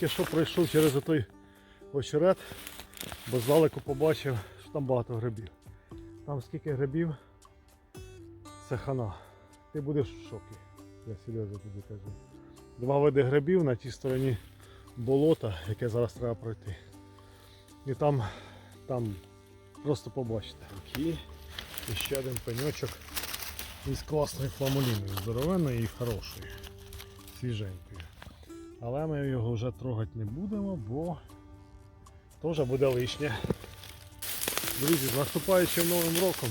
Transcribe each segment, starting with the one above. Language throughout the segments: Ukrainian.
тільки що пройшов через той очерет, бо здалеку побачив, що там багато грибів. Там скільки грибів, це хана. Ти будеш в шокі. Я серйозно тобі кажу. Два види грибів на тій стороні болота, яке зараз треба пройти. І там, там просто побачите. І, і ще один пеньочок із класної фламуліною, здоровенної і хорошої, свіженької. Але ми його вже трогати не будемо, бо теж буде лишнє. Друзі, з наступаючим новим роком.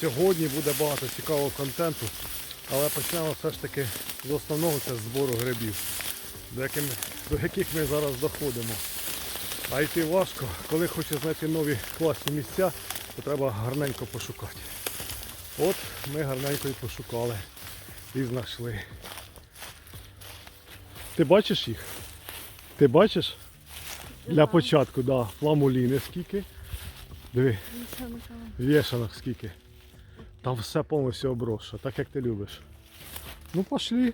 Сьогодні буде багато цікавого контенту, але почнемо все ж таки з основного це збору грибів, до, яким, до яких ми зараз доходимо. А йти важко, коли хочеш знайти нові класні місця, то треба гарненько пошукати. От ми гарненько і пошукали і знайшли. Ти бачиш їх? Ти бачиш? Для початку, так, да, фламуліни скільки. Диви, вішанок скільки. Там все повністю оброше, так як ти любиш. Ну пошли.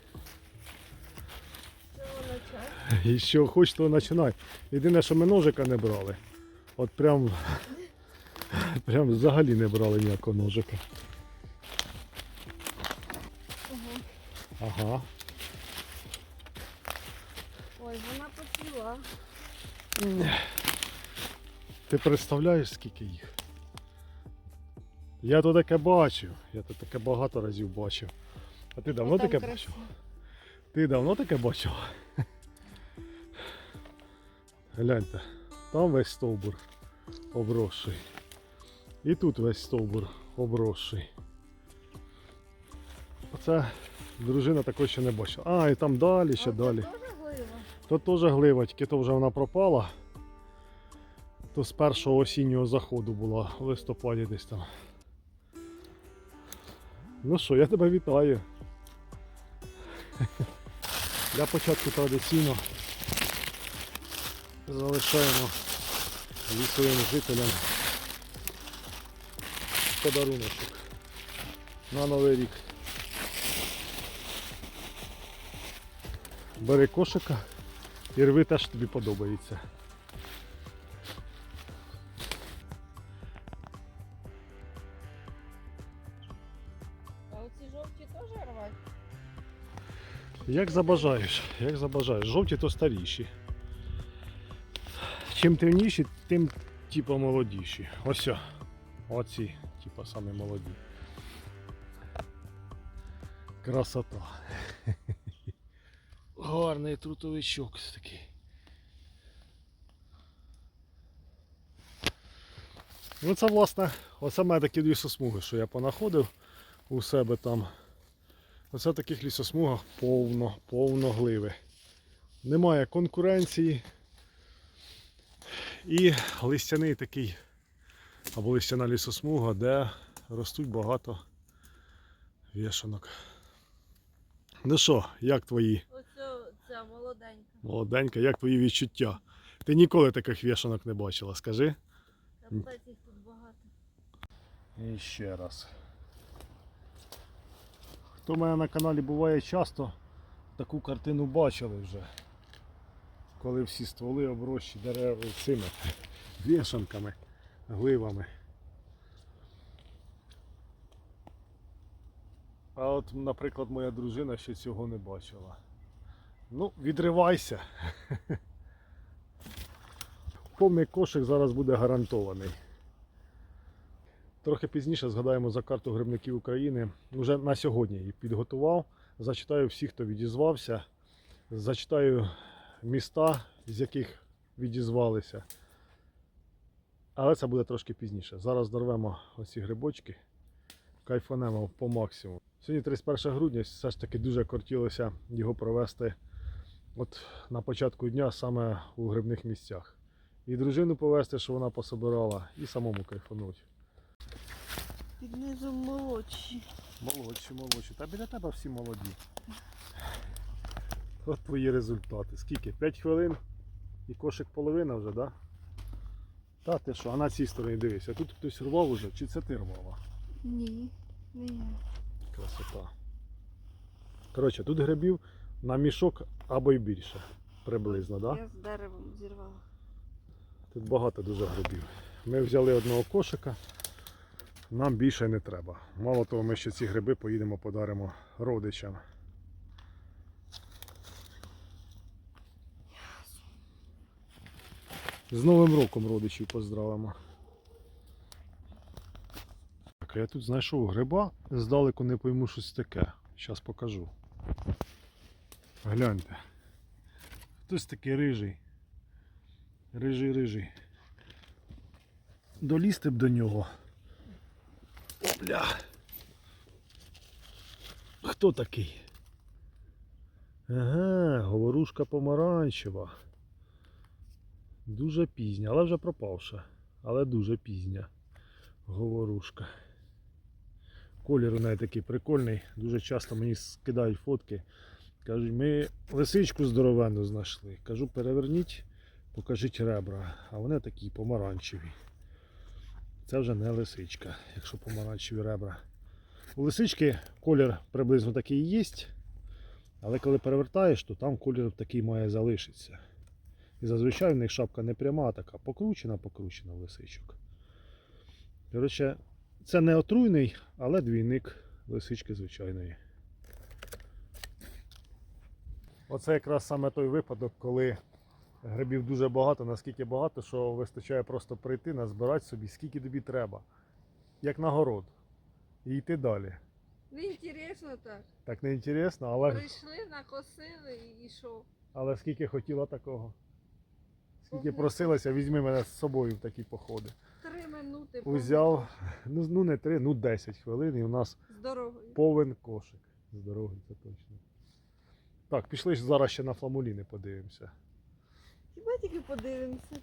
І що хоч, то починай. Єдине, що ми ножика не брали. От прям, прям взагалі не брали ніякого ножика. Ага. Ти представляєш, скільки їх? Я то таке бачив. Я то таке багато разів бачив. А ти давно таке красиво. бачив? Ти давно таке бачив? Гляньте, там весь стовбур обросший. І тут весь стовбур обросший. Оце дружина також ще не бачила. А, і там далі, ще А далі. Це теж глива? Тут теж глива, тільки то вже вона пропала. То з першого осіннього заходу була в листопаді десь там. Ну що, я тебе вітаю. Для початку традиційно залишаємо лісовим жителям подаруночок на Новий рік. Бери кошика і рви те, що тобі подобається. Як забажаєш, як забажаєш. Жовті то старіші. Чим темніші, тим типа молодіші. Ось. Оці, типа самі молоді. Красота. Гарний трутовичок такий. Ну це власне, оце мене такі дві сосмуги, що я понаходив у себе там. Оце в таких лісосмугах повно, повно гливи. Немає конкуренції. І листяний такий, або листяна лісосмуга, де ростуть багато вішанок. Ну що, як твої Оце ця молоденька. молоденька, як твої відчуття? Ти ніколи таких вішанок не бачила, скажи? Капець їх тут багато. І ще раз. Хто в мене на каналі буває часто, таку картину бачили вже. Коли всі стволи оброщі дерева цими вішанками, гливами. А от, наприклад, моя дружина ще цього не бачила. Ну, відривайся. Повний кошик зараз буде гарантований. Трохи пізніше згадаємо за карту грибників України. Уже на сьогодні її підготував. Зачитаю всіх, хто відізвався. Зачитаю міста, з яких відізвалися. Але це буде трошки пізніше. Зараз дорвемо оці грибочки, кайфанемо по максимуму. Сьогодні 31 грудня, все ж таки дуже хотілося його провести от на початку дня саме у грибних місцях. І дружину повезти, що вона пособирала, і самому кайфануть. Під низом молодші. Молодші, молодші. Та біля тебе всі молоді. От твої результати. Скільки? 5 хвилин і кошик половина вже, так? Да? Та ти що, а на цій стороні дивися, тут хтось рвав уже, чи це ти рвала? Ні, не я. Красота. Коротше, тут грибів на мішок або й більше. приблизно, так? Да? Я з деревом зірвала. Тут багато дуже грибів. Ми взяли одного кошика, нам більше не треба. Мало того, ми ще ці гриби поїдемо подаримо родичам. З Новим роком родичів поздравимо. Так, я тут знайшов гриба, здалеку не пойму щось таке. Зараз покажу. Гляньте. Хтось такий рижий. Рижий, рижий. Долізти б до нього. Опля. Хто такий? Ага, говорушка помаранчева. Дуже пізня, але вже пропавша. Але дуже пізня. Говорушка. Колір у неї такий прикольний. Дуже часто мені скидають фотки. Кажуть, ми лисичку здоровенну знайшли. Кажу, переверніть, покажіть ребра. А вони такі помаранчеві. Це вже не лисичка, якщо помаранчеві ребра. У лисички колір приблизно такий і є, але коли перевертаєш, то там колір такий має залишитися. І зазвичай в них шапка не пряма, а така покручена, покручена в лисичок. Коротше, це не отруйний, але двійник лисички звичайної. Оце якраз саме той випадок, коли грибів дуже багато, наскільки багато, що вистачає просто прийти, назбирати собі, скільки тобі треба. Як нагород. І йти далі. Не інтересно так. Так не інтересно, але, Прийшли, накосили і, що? але скільки хотіла такого. Скільки просилася, візьми мене з собою в такі походи. Три минути. Узяв, ну, ну не три, ну 10 хвилин і у нас З дорогою. повен кошик. З дороги, це точно. Так, пішли зараз ще на фламуліни подивимося. Хіба тільки подивимося.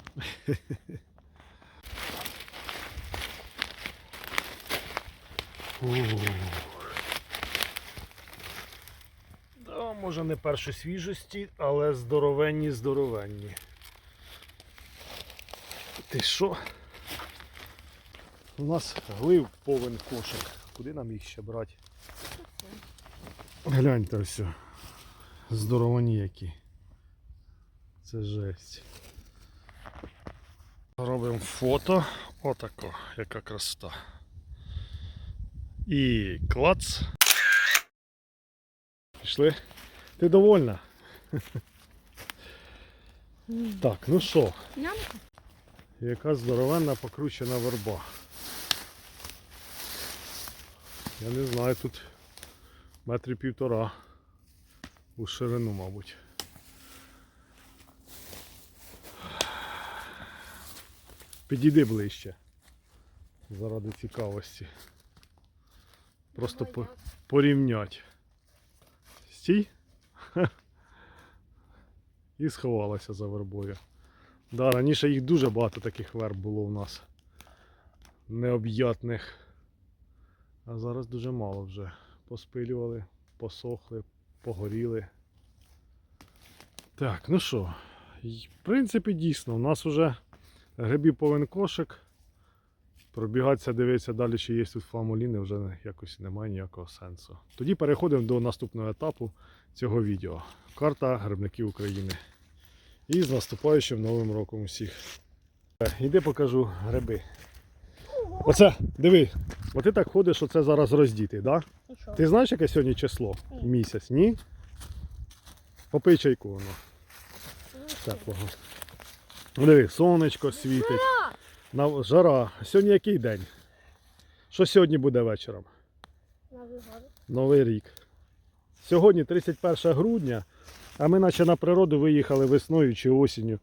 Да, може не першої свіжості, але здоровенні, здоровенні. Ти що? У нас глив повен кошик. Куди нам їх ще брати? Гляньте все. Здоровані які. Це жесть. Робимо фото. Отако, яка красота. І клац. Пішли. Ти довольна? Так, ну що, яка здоровенна покручена верба. Я не знаю, тут метрів півтора у ширину, мабуть. Підійди ближче. Заради цікавості. Просто по, порівнять. Стій. І сховалася за вербою. Да, раніше їх дуже багато таких верб було у нас. Необ'ятних. А зараз дуже мало вже. Поспилювали, посохли, погоріли. Так, ну що, в принципі, дійсно, у нас вже грибів повен кошик. Пробігатися, дивитися далі, чи є тут фламуліни, вже якось немає ніякого сенсу. Тоді переходимо до наступного етапу цього відео. Карта грибників України. І з наступаючим новим роком усіх. Е, Іди покажу гриби. Оце, диви, от ти так ходиш, оце зараз роздітий, да? І? Ти знаєш, яке сьогодні число? Ні. Місяць, ні? Попий чайку воно. Теплого. Диви, сонечко світить. На, жара. Сьогодні який день? Що сьогодні буде вечором? Новий. Новий рік. Сьогодні 31 грудня, а ми наче на природу виїхали весною чи осінню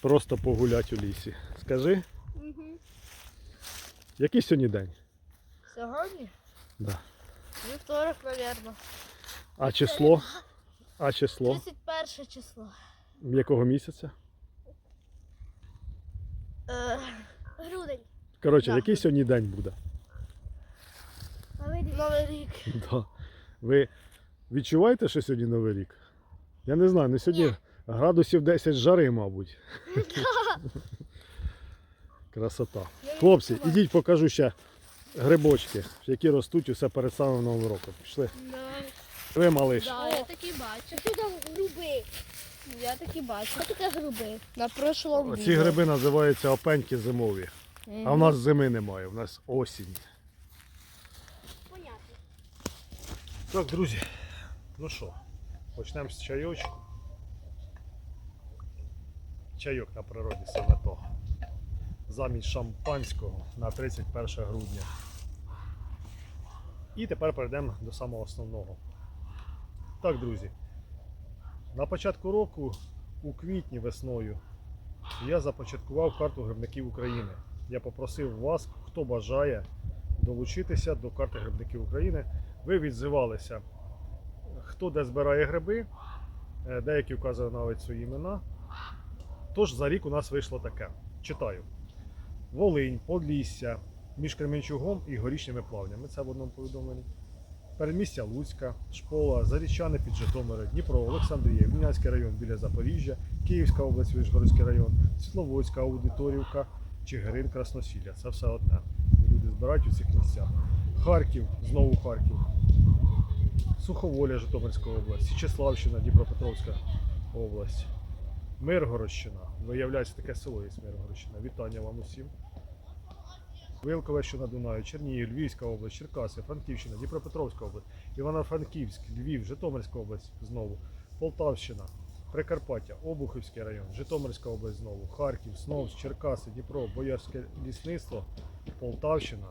просто погуляти у лісі. Скажи, Угу. який сьогодні день? Сьогодні? Да. Вівторок, мабуть. А число? А число? 31 число. Якого місяця? Е, грудень. Коротше, Да. який сьогодні день буде? Новий рік. Новий рік. Да. Ви відчуваєте, що сьогодні Новий рік? Я не знаю, ну сьогодні Ні. градусів 10 жари, мабуть. Красота. Хлопці, ідіть покажу ще грибочки, які ростуть усе перед самим Новим роком. Пішли. Давай. Ви малиш. Да, я такі бачу. Що там гриби? Я таки бачу. Що таке гриби? На прошлому Ці відео. гриби називаються опеньки зимові. А в нас зими немає, в нас осінь. Понятно. Так, друзі, ну що, почнемо з чайочку. Чайок на природі саме то. Замість шампанського на 31 грудня. І тепер перейдемо до самого основного. Так, друзі. На початку року, у квітні весною, я започаткував карту грибників України. Я попросив вас, хто бажає долучитися до карти грибників України. Ви відзивалися, хто де збирає гриби, е, деякі вказали навіть свої імена. Тож за рік у нас вийшло таке. Читаю: Волинь, Подлісся, між Кременчугом і горішніми плавнями. Це в одному повідомленні. Передмістя Луцька, Шпола, Зарічани під Житомиром, Дніпро, Олександрія, Вінянський район біля Запоріжжя, Київська область, Вишгородський район, Світловодська, Аудиторівка, Чигирин, Красносілля. Це все одне. Люди збирають у цих місцях. Харків, знову Харків. Суховоля, Житомирська область, Січеславщина, Дніпропетровська область, Миргородщина. Виявляється, таке село є Миргородщина. Вітання вам усім. Вилкове, на Дунаю, Чернігів, Львівська область, Черкаси, Франківщина, Дніпропетровська область, Івано-Франківськ, Львів, Житомирська область знову, Полтавщина, Прикарпаття, Обухівський район, Житомирська область знову, Харків, Сновс, Черкаси, Дніпро, Боярське лісництво, Полтавщина,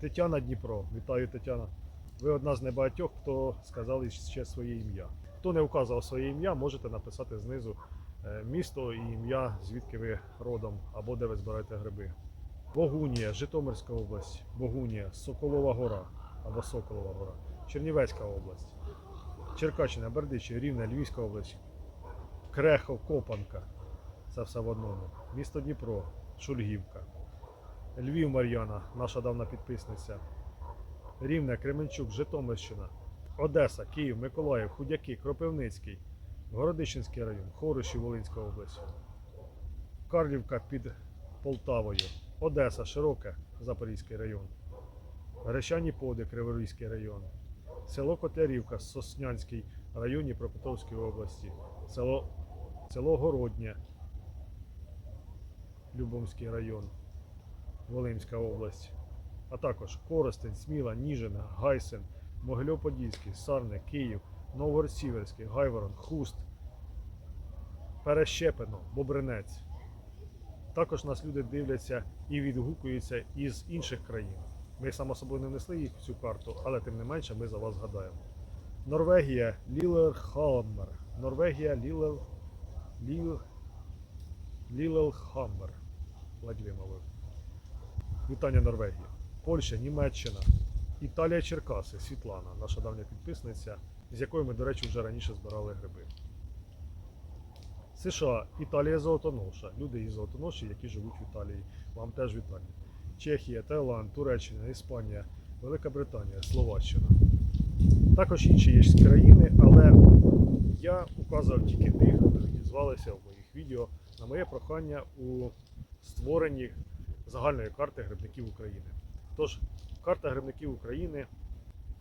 Тетяна Дніпро. Вітаю, Тетяна. Ви одна з небагатьох, хто сказали ще своє ім'я. Хто не вказав своє ім'я, можете написати знизу е, місто і ім'я, звідки ви родом або де ви збираєте гриби. Богунія, Житомирська область, Богунія, Соколова гора або Соколова гора, Чернівецька область, Черкащина, Бердичі, Рівне, Львівська область, Крехов, Копанка. Це все в одному. Місто Дніпро, Шульгівка, Львів Мар'яна, наша давна підписниця. Рівне, Кременчук, Житомирщина, Одеса, Київ, Миколаїв, Худяки, Кропивницький, Городищенський район, Хориші, Волинська область, Карлівка під Полтавою, Одеса, Широке, Запорізький район, Грещані Поди, Криворізький район, село Котлярівка, Соснянський район Дніпропетровської області, село, село Городнє, Любомський район, Волинська область. А також Коростень, Сміла, Ніжина, Гайсен, Могильов-Подільський, Сарне, Київ, Новгород-Сіверський, Гайворон, Хуст, Перещепино, Бобринець. Також нас люди дивляться і відгукуються із інших країн. Ми само собою не внесли їх в цю карту, але тим не менше ми за вас згадаємо. Норвегія, Лілерхаммер. Норвегія, Лілер... Ліл... Лілелхаммер. Ледь вимовив. Вітання Норвегії. Польща, Німеччина, Італія, Черкаси, Світлана, наша давня підписниця, з якою ми, до речі, вже раніше збирали гриби. США, Італія золотоноша. Люди із золотоноші, які живуть в Італії. Вам теж вітання. Чехія, Таїланд, Туреччина, Іспанія, Велика Британія, Словаччина. Також інші є країни, але я указав тільки тих, хто відізвалися в моїх відео на моє прохання у створенні загальної карти грибників України. Тож, карта грибників України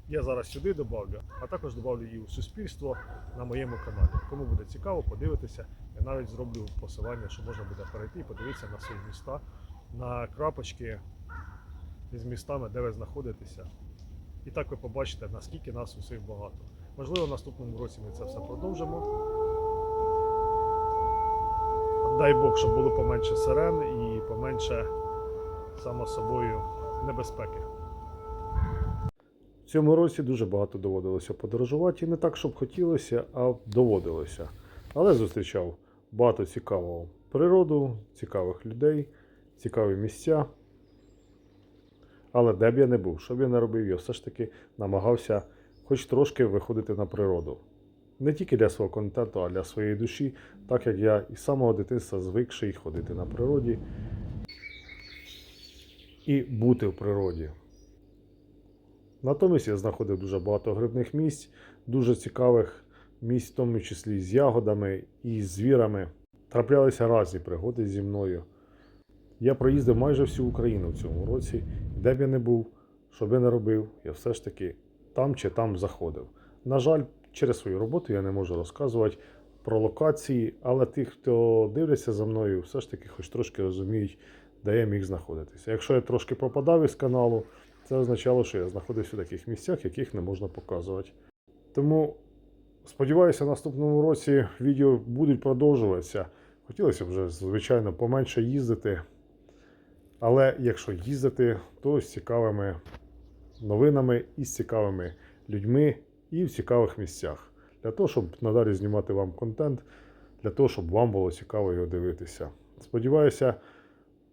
я зараз сюди додавлю, а також додавлю і у суспільство на моєму каналі. Кому буде цікаво, подивитися, я навіть зроблю посилання, що можна буде перейти і подивитися на свої міста, на крапочки з містами, де ви знаходитеся. І так ви побачите, наскільки нас усіх багато. Можливо, в наступному році ми це все продовжимо. Дай Бог, щоб було поменше сирен і поменше само собою небезпеки. Цьому році дуже багато доводилося подорожувати. І не так, щоб хотілося, а доводилося. Але зустрічав багато цікавого природу, цікавих людей, цікаві місця. Але де б я не був, що б я не робив, я все ж таки намагався хоч трошки виходити на природу. Не тільки для свого контенту, а для своєї душі, так як я із самого дитинства звикший ходити на природі і бути в природі. Натомість я знаходив дуже багато грибних місць, дуже цікавих місць, в тому числі з ягодами і звірами. Траплялися різні пригоди зі мною. Я проїздив майже всю Україну в цьому році, де б я не був, що б я не робив, я все ж таки там чи там заходив. На жаль, через свою роботу я не можу розказувати про локації, але ті, хто дивляться за мною, все ж таки хоч трошки розуміють, де я міг знаходитися. Якщо я трошки пропадав із каналу, це означало, що я знаходився в таких місцях, яких не можна показувати. Тому сподіваюся, в наступному році відео будуть продовжуватися. Хотілося б вже, звичайно, поменше їздити. Але якщо їздити, то з цікавими новинами і з цікавими людьми і в цікавих місцях. Для того, щоб надалі знімати вам контент, для того, щоб вам було цікаво його дивитися. Сподіваюся,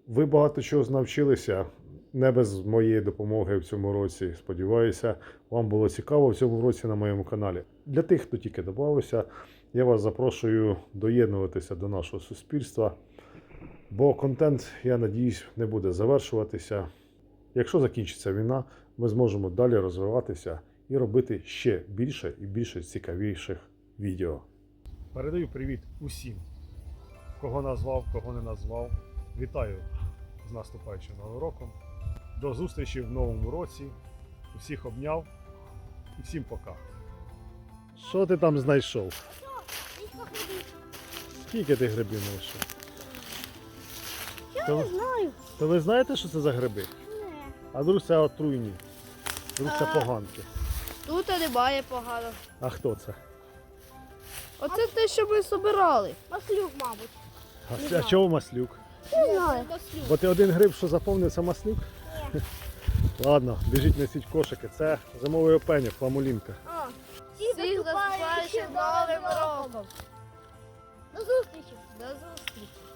ви багато чого навчилися не без моєї допомоги в цьому році. Сподіваюся, вам було цікаво в цьому році на моєму каналі. Для тих, хто тільки додався, я вас запрошую доєднуватися до нашого суспільства, бо контент, я надіюсь, не буде завершуватися. Якщо закінчиться війна, ми зможемо далі розвиватися і робити ще більше і більше цікавіших відео. Передаю привіт усім, кого назвав, кого не назвав. Вітаю з наступаючим новим роком. До зустрічі в новому році. Усіх обняв і всім пока. Що ти там знайшов? Скільки ти грибів знайшов? Я То, не знаю. то ви знаєте, що це за гриби? Не. А друг це отруйні. Друг це А. поганки. Тут немає погано. А хто це? Оце те, що ми собирали. Маслюк, мабуть. А, а чого маслюк? Не знаю. Бо ти один гриб, що заповнив, це маслюк? Ладно, біжіть несіть кошики. Це зимовий опенів, фламулінка. Всіх засипаючи новим роком. До зустрічі! До зустрічі!